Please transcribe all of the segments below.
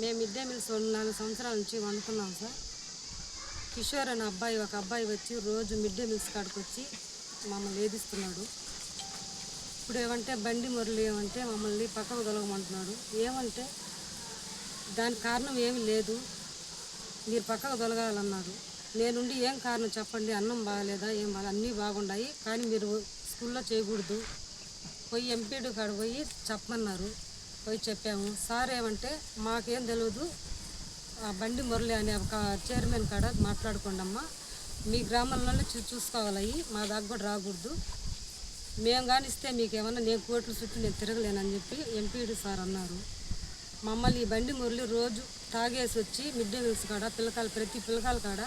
మేము ఇద్దే day meals నాలుగు సంవత్సరాల నుంచి వండుకున్నాం సార్. కిషోర్ అనే అబ్బాయి ఒక అబ్బాయి వచ్చి రోజు మిడ్ డే మిల్స్ కాడికి వచ్చి మమ్మల్ని వేధిస్తున్నాడు ఇప్పుడు ఏమంటే బండి మురళి ఏమంటే మమ్మల్ని పక్కకు తొలగమంటున్నాడు. ఏమంటే దానికి కారణం ఏమి లేదు. మీరు పక్కకు తొలగాలన్నారు నేనుండి ఏం కారణం చెప్పండి అన్నం బాగలేదా ఏం బాగా అన్నీ బాగున్నాయి కానీ మీరు స్కూల్లో చేయకూడదు. పోయి ఎంపీడు కాడ పోయి చెప్పమన్నారు. పోయి చెప్పాము. సార్ ఏమంటే మాకేం తెలియదు ఆ బండి మురళి అనే ఒక చైర్మన్ కాడ మాట్లాడుకోండమ్మా మీ గ్రామంలోనే చూ చూసుకోవాలి. మా దాకా కూడా రాకూడదు. మేము కానీ ఇస్తే మీకు ఏమన్నా నేను కోట్ల చుట్టూ నేను తిరగలేనని చెప్పి ఎంపీడీ సార్ అన్నారు. మమ్మల్ని ఈ బండి మురళి రోజు తాగేసి వచ్చి మిడ్ డే మీల్స్ కాడ పిల్లకాయలు ప్రతి పిల్లకాయల కాడ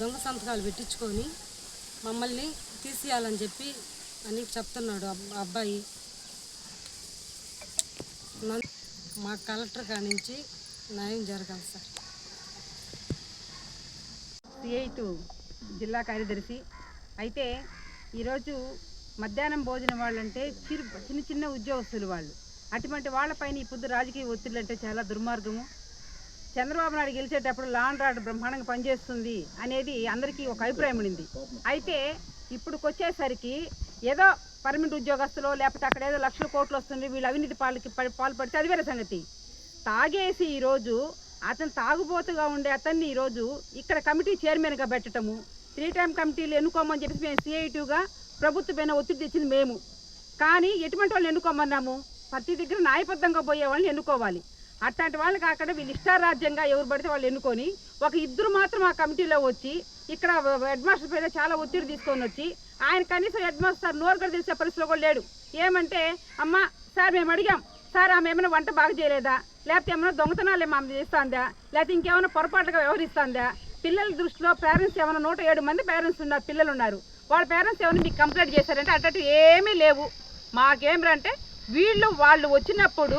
దొంగ సంతకాలు పెట్టించుకొని మమ్మల్ని తీసేయాలని చెప్పి అని చెప్తున్నాడు అబ్బాయి. మా కలెక్టర్ కానించి న్యాయం జరగాలి సార్. సిఐ టూ జిల్లా కార్యదర్శి. అయితే ఈరోజు మధ్యాహ్నం భోజనం వాళ్ళంటే చిరు చిన్న చిన్న ఉద్యోగస్తులు వాళ్ళు. అటువంటి వాళ్ళపైన ఈ పొద్దు రాజకీయ ఒత్తిళ్ళు అంటే చాలా దుర్మార్గము. చంద్రబాబు నాయుడు గెలిచేటప్పుడు లాన్ రాడ్ బ్రహ్మాండంగా పనిచేస్తుంది అనేది అందరికీ ఒక అభిప్రాయం ఉండింది. అయితే ఇప్పుడుకొచ్చేసరికి ఏదో పర్మనెంట్ ఉద్యోగస్తులు లేకపోతే అక్కడ ఏదో లక్షల కోట్లు వస్తుంది వీళ్ళు అవినీతి పాలకి పడి- పాల్పడితే అది వేరే సంగతి. తాగేసి ఈరోజు అతను తాగుబోతుగా ఉండే అతన్ని ఈరోజు ఇక్కడ కమిటీ చైర్మన్గా పెట్టడము త్రీ టైం కమిటీలు ఎన్నుకోమని చెప్పి మేము సిఐటీగా ప్రభుత్వ పైన ఒత్తిడి తెచ్చింది మేము. కానీ ఎటువంటి వాళ్ళని ఎన్నుకోమన్నాము? ప్రతి దగ్గర న్యాయబద్ధంగా పోయే వాళ్ళని ఎన్నుకోవాలి. అట్లాంటి వాళ్ళకి కాకుండా వీళ్ళు ఇష్టారాజ్యంగా ఎవరు పడితే వాళ్ళు ఎన్నుకొని ఒక ఇద్దరు మాత్రం ఆ కమిటీలో వచ్చి ఇక్కడ హెడ్ మాస్టర్ పైన చాలా ఒత్తిడి తీసుకొని వచ్చి ఆయన కనీసం హెడ్ మాస్టర్ నోరు కూడా తెలిసే పరిస్థితిలో కూడా లేడు. ఏమంటే అమ్మ సార్ మేము అడిగాం సార్ ఆమె ఏమైనా వంట బాగా చేయలేదా? లేకపోతే ఏమైనా దొంగతనాలు ఏమో ఆమె చేస్తుందా? లేకపోతే ఇంకేమైనా పొరపాటుగా వ్యవహరిస్తుందా? పిల్లల దృష్టిలో పేరెంట్స్ ఏమైనా నూట ఏడు మంది పేరెంట్స్ ఉన్నారు పిల్లలు ఉన్నారు. వాళ్ళ పేరెంట్స్ ఏమైనా మీకు కంప్లైంట్ చేశారంటే అట్టట్టు ఏమీ లేవు. మాకేమిరంటే వీళ్ళు వాళ్ళు వచ్చినప్పుడు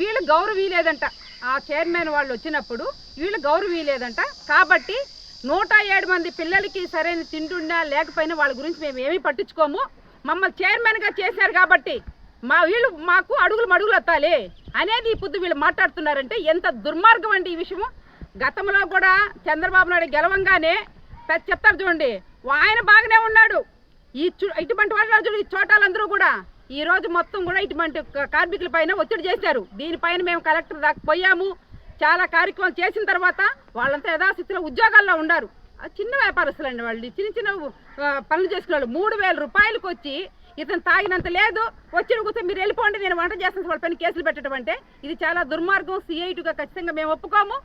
వీళ్ళు గౌరవీయలేదంట. ఆ చైర్మన్ వాళ్ళు వచ్చినప్పుడు వీళ్ళు గౌరవీయలేదంట. కాబట్టి నూట ఏడు మంది పిల్లలకి సరైన తిండుండా లేకపోయినా వాళ్ళ గురించి మేము ఏమీ పట్టించుకోము. మమ్మల్ని చైర్మన్గా చేశారు కాబట్టి మా వీళ్ళు మాకు అడుగులు మడుగులు ఎత్తాలి అనేది ఈ పొద్దు వీళ్ళు మాట్లాడుతున్నారంటే ఎంత దుర్మార్గం అండి ఈ విషయము. గతంలో కూడా చంద్రబాబు నాయుడు గెలవంగానే పెద్ద చెప్తారు చూడండి ఆయన బాగానే ఉన్నాడు. ఈ ఇటువంటి వాళ్ళు చూడు ఈ చోటాలందరూ కూడా ఈ రోజు మొత్తం కూడా ఇటువంటి కార్మికుల పైన ఒత్తిడి చేశారు. దీనిపైన మేము కలెక్టర్ దాకా పోయాము. చాలా కార్యక్రమాలు చేసిన తర్వాత వాళ్ళంతా యథాస్థితిలో ఉద్యోగాల్లో ఉన్నారు చిన్న వ్యాపారస్తులు అండి వాళ్ళు. చిన్న చిన్న పనులు చేసుకునే వాళ్ళు. మూడు వేల రూపాయలకు వచ్చి ఇతను తాగినంత లేదు వచ్చిన కూర్చొని మీరు వెళ్ళిపోండి నేను వంట చేస్తాను వాళ్ళ పైన కేసులు పెట్టడం అంటే ఇది చాలా దుర్మార్గం సిఐటుగా ఖచ్చితంగా మేము ఒప్పుకోము.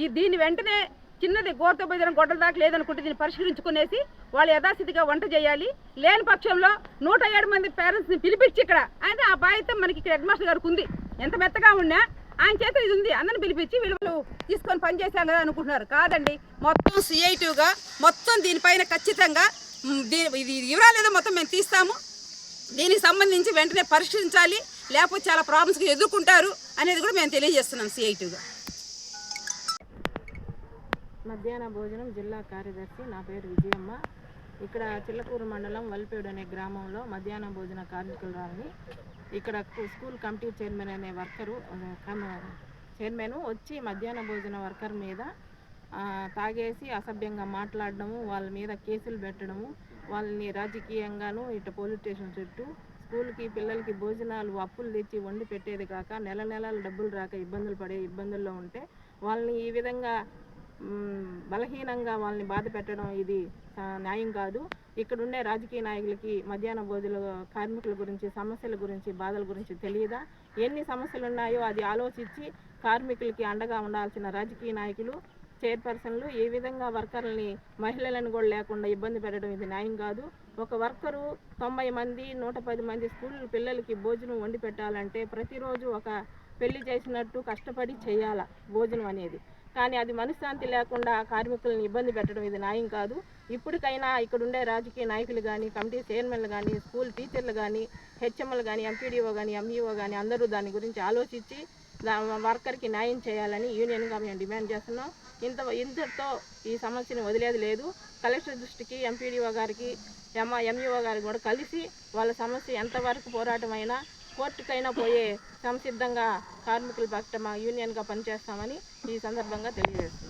ఈ దీని వెంటనే చిన్నది గోరతో పోయిన గొడ్డల దాకా లేదనుకుంటే దీన్ని పరిష్కరించుకునేసి వాళ్ళు యథాస్థితిగా వంట చేయాలి. లేని పక్షంలో నూట ఏడు మంది పేరెంట్స్ని పిలిపించి ఇక్కడ. అంటే ఆ బాధ్యత మనకి ఇక్కడ హెడ్ మాస్టర్ గారికి ఉంది. ఎంత మెత్తగా ఉన్నా ఆయన చేత ఇది ఉంది అందరిని పిలిపించి విలువలు తీసుకొని పని కదా అనుకుంటున్నారు. కాదండి మొత్తం సిఐటివ్గా మొత్తం దీనిపైన ఖచ్చితంగా ఇది వివరాలు ఏదో మొత్తం మేము తీస్తాము. దీనికి సంబంధించి వెంటనే పరిష్కరించాలి లేకపోతే చాలా ప్రాబ్లమ్స్కి ఎదుర్కొంటారు అనేది కూడా మేము తెలియజేస్తున్నాం సిఐటివ్గా మధ్యాహ్న భోజనం జిల్లా కార్యదర్శి నా పేరు విజయమ్మ. ఇక్కడ చిల్లకూరు మండలం వల్పేడు అనే గ్రామంలో మధ్యాహ్న భోజన కార్మికురాలని ఇక్కడ స్కూల్ కమిటీ చైర్మన్ అనే వర్కరు చైర్మన్ వచ్చి మధ్యాహ్న భోజన వర్కర్ మీద తాగేసి అసభ్యంగా మాట్లాడడము వాళ్ళ మీద కేసులు పెట్టడము వాళ్ళని రాజకీయంగాను ఇటు పోలీస్ స్టేషన్ చుట్టూ స్కూల్కి పిల్లలకి భోజనాలు అప్పులు తెచ్చి వండి పెట్టేది కాక నెల నెలలు డబ్బులు రాక ఇబ్బందులు పడే ఇబ్బందుల్లో ఉంటే వాళ్ళని ఈ విధంగా బలహీనంగా వాళ్ళని బాధ పెట్టడం ఇది న్యాయం కాదు. ఇక్కడ ఉండే రాజకీయ నాయకులకి మధ్యాహ్న భోజన కార్మికుల గురించి సమస్యల గురించి బాధల గురించి తెలియదా? ఎన్ని సమస్యలు ఉన్నాయో అది ఆలోచించి కార్మికులకి అండగా ఉండాల్సిన రాజకీయ నాయకులు చైర్పర్సన్లు ఏ విధంగా వర్కర్లని మహిళలను కూడా లేకుండా ఇబ్బంది పెట్టడం ఇది న్యాయం కాదు. ఒక వర్కరు తొంభై మంది నూట పది మంది స్కూల్ పిల్లలకి భోజనం వండి పెట్టాలంటే ప్రతిరోజు ఒక పెళ్ళి చేసినట్టు కష్టపడి చేయాల భోజనం అనేది. కానీ అది మనశ్శాంతి లేకుండా కార్మికులను ఇబ్బంది పెట్టడం ఇది న్యాయం కాదు. ఇప్పటికైనా ఇక్కడ ఉండే రాజకీయ నాయకులు కానీ కమిటీ చైర్మన్లు కానీ స్కూల్ టీచర్లు కానీ హెచ్ఎంఎల్ కానీ ఎంపీడీఓ కానీ ఎంఈఓ కానీ అందరూ దాని గురించి ఆలోచించి వర్కర్కి న్యాయం చేయాలని యూనియన్గా మేము డిమాండ్ చేస్తున్నాం. ఇంత ఇంతటితో ఈ సమస్యను వదిలేది లేదు. కలెక్టర్ దృష్టికి ఎంపీడీఓ గారికి ఎంఈఓ గారికి కూడా కలిసి వాళ్ళ సమస్య ఎంతవరకు పోరాటమైనా కోర్టుకైనా పోయే సంసిద్ధంగా కార్మికుల పక్ష మా యూనియన్గా పనిచేస్తామని ఈ సందర్భంగా తెలియజేస్తుంది